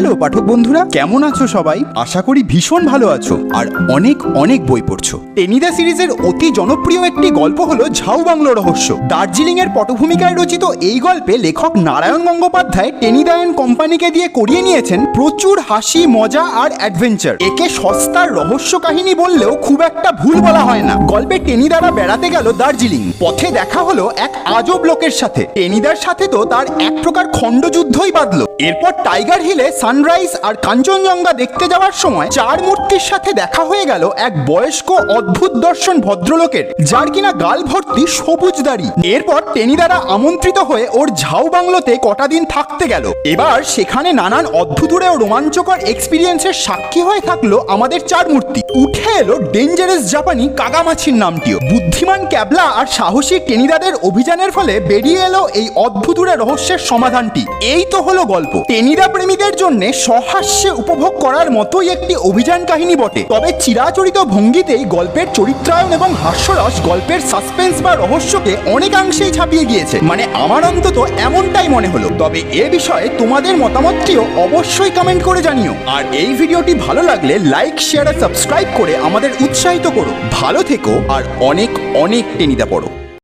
Hello পাঠক বন্ধুরা, কেমন আছো সবাই? আশা করি ভীষণ ভালো আছো আর অনেক অনেক বই পড়ছো। টেনিদা সিরিজের অতি জনপ্রিয় একটি গল্প হলো ঝাউ বাংলো রহস্য। দার্জিলিং এর পটভূমিকায় রচিত এই গল্পে লেখক নারায়ণ গঙ্গোপাধ্যায় টেনিদা অ্যান্ড কোম্পানিকে দিয়ে করিয়ে নিয়েছেন প্রচুর হাসি, মজা আর অ্যাডভেঞ্চার। একে সস্তার রহস্য কাহিনী বললেও খুব একটা ভুল বলা হয় না। গল্পে টেনিদারা বেড়াতে গেল দার্জিলিং। পথে দেখা হলো এক আজব লোকের সাথে। টেনিদার সাথে তো তার এক প্রকার খণ্ডযুদ্ধই বাঁধলো। এরপর টাইগার হিলে সানরাইজ আর কাঞ্চনজঙ্ঘা দেখতে যাওয়ার সময় চার মূর্তির সাথে দেখা হয়ে গেল এক বয়স্ক অদ্ভুত দর্শন ভদ্রলোকের, যার কিনা গাল ভর্তি সবুজ দাড়ি। এরপর টেনিদারা আমন্ত্রিত হয়ে ওর ঝাউ বাংলোতে কটা দিন থাকতে গেল। এবার সেখানে নানান অদ্ভুতুরে ও রোমাঞ্চকর এক্সপিরিয়েন্সের সাক্ষী হয়ে থাকল আমাদের চার মূর্তি। উঠে এলো ডেঞ্জারাস জাপানি কাগামাছির নামটিও। বুদ্ধিমান ক্যাবলা আর সাহসী টেনিদাদের অভিযানের ফলে বেরিয়ে এলো এই অদ্ভুতুরে রহস্যের সমাধানটি। এই তো হলো গল্প। টেনিদা প্রেমীদের জন্য সহাস্যে উপভোগ করার মতোই একটি অভিযান কাহিনী বটে। তবে চিরাচরিত ভঙ্গিতেই গল্পের চরিত্রায়ন এবং হাস্যরস গল্পের সাসপেন্স বা রহস্যকে অনেকাংশেই ছাপিয়ে গিয়েছে। মানে আমার অন্তত এমনটাই মনে হলো। তবে এ বিষয়ে তোমাদের মতামতটিও অবশ্যই কমেন্ট করে জানিও। আর এই ভিডিওটি ভালো লাগলে লাইক শেয়ার আর সাবস্ক্রাইব করে আমাদের উৎসাহিত করো। ভালো থেকো আর অনেক অনেক টেনিদা পড়ো